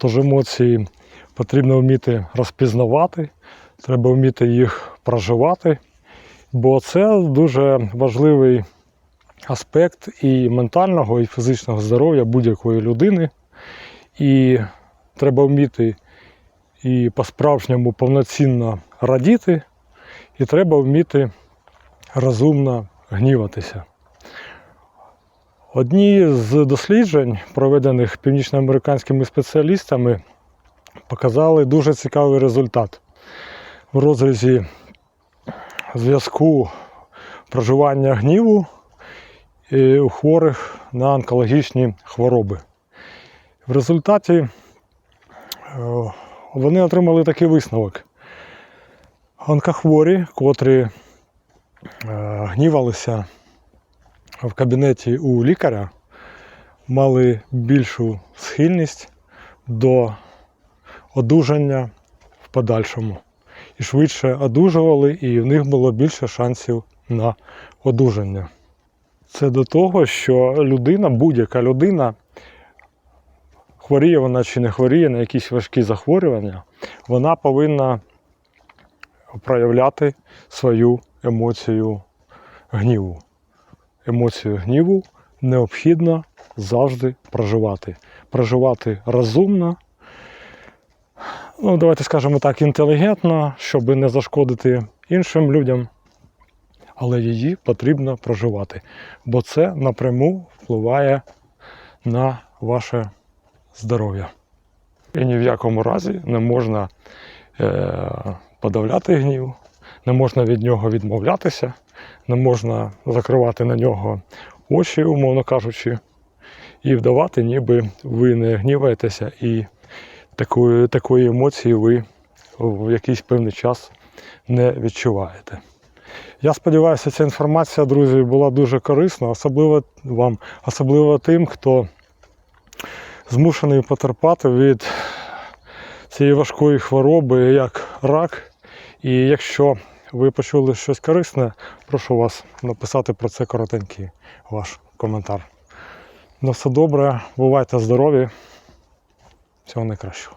Тож емоції потрібно вміти розпізнавати, треба вміти їх проживати, бо це дуже важливий аспект і ментального, і фізичного здоров'я будь-якої людини. І треба вміти і по-справжньому повноцінно радіти, і треба вміти розумно гніватися. Одні з досліджень, проведених північноамериканськими спеціалістами, показали дуже цікавий результат в розрізі зв'язку проживання гніву е, у хворих на онкологічні хвороби. В результаті е, вони отримали такий висновок. Онкохворі, котрі е, гнівалися в кабінеті у лікаря, мали більшу схильність до одужання в подальшому. І швидше одужували, і в них було більше шансів на одужання. Це до того, що людина, будь-яка людина, хворіє вона чи не хворіє на якісь важкі захворювання, вона повинна проявляти свою емоцію гніву. Емоцію гніву необхідно завжди проживати. Проживати розумно, ну, давайте скажемо так, інтелігентно, щоб не зашкодити іншим людям. Але її потрібно проживати, бо це напряму впливає на ваше здоров'я. І ні в якому разі не можна е, подавляти гнів, не можна від нього відмовлятися, не можна закривати на нього очі, умовно кажучи, і вдавати, ніби ви не гніваєтеся, і такої, такої емоції ви в якийсь певний час не відчуваєте. Я сподіваюся, ця інформація, друзі, була дуже корисна, особливо вам, особливо тим, хто змушений потерпати від цієї важкої хвороби, як рак. І якщо ви почули щось корисне, прошу вас написати про це коротенький ваш коментар. На все добре, бувайте здорові. Всього найкращого.